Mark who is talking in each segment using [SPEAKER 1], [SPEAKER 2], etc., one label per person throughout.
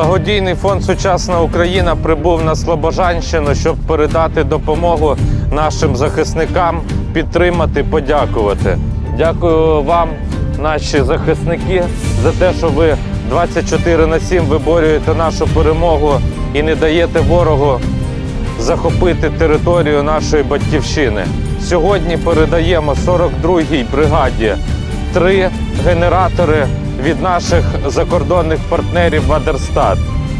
[SPEAKER 1] Благодійний фонд Сучасна Україна прибув на Слобожанщину, щоб передати допомогу нашим захисникам, підтримати, подякувати. Дякую вам, наші захисники, за те, що ви 24 на 7 виборюєте нашу перемогу і не даєте ворогу захопити територію нашої батьківщини. Сьогодні передаємо 42-й бригаді три генератори від наших закордонних партнерів Вадерстат.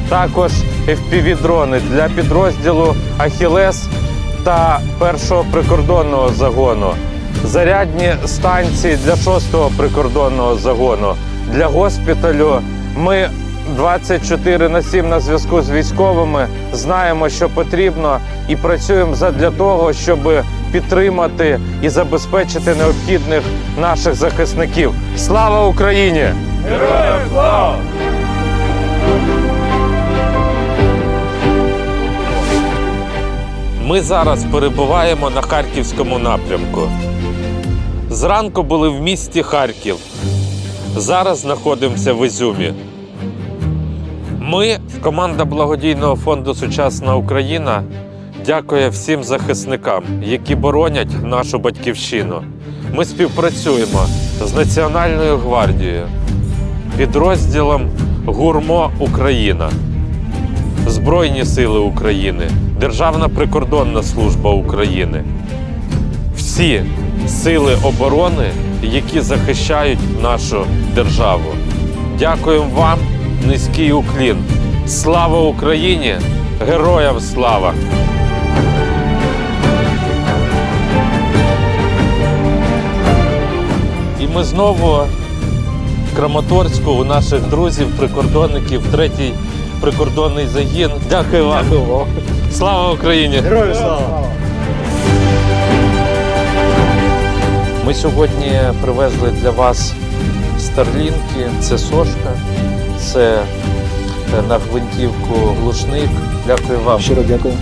[SPEAKER 1] Також FPV-дрони для підрозділу Ахілес та першого прикордонного загону. Зарядні станції для шостого прикордонного загону. Для госпіталю ми 24 на 7 на зв'язку з військовими, знаємо, що потрібно, і працюємо задля того, щоб підтримати і забезпечити необхідних наших захисників. Слава Україні!
[SPEAKER 2] Героям слава!
[SPEAKER 1] Ми зараз перебуваємо на харківському напрямку. Зранку були в місті Харків. Зараз знаходимося в Ізюмі. Ми, команда благодійного фонду Сучасна Україна, дякує всім захисникам, які боронять нашу батьківщину. Ми співпрацюємо з Національною гвардією, підрозділом Гурмо Україна. Збройні сили України, Державна прикордонна служба України. Всі сили оборони, які захищають нашу державу. Дякуємо вам, низький уклін. Слава Україні! Героям слава! І ми знову Краматорську у наших друзів, прикордонників, третій прикордонний загін. Дякую вам. Слава Україні!
[SPEAKER 2] Героям слава!
[SPEAKER 1] Ми сьогодні привезли для вас старлінки, це сошка, це е, на гвинтівку глушник. Дякую вам.
[SPEAKER 3] Щиро дякую.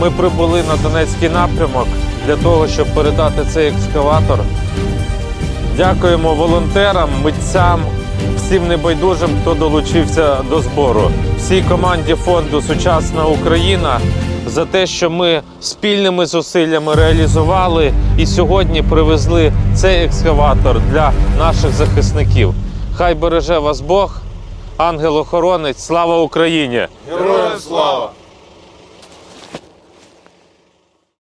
[SPEAKER 1] Ми прибули на Донецький напрямок для того, щоб передати цей екскаватор. Дякуємо волонтерам, митцям, всім небайдужим, хто долучився до збору, всій команді фонду Сучасна Україна за те, що ми спільними зусиллями реалізували і сьогодні привезли цей екскаватор для наших захисників. Хай береже вас Бог, ангел-охоронець, слава Україні!
[SPEAKER 2] Героям слава!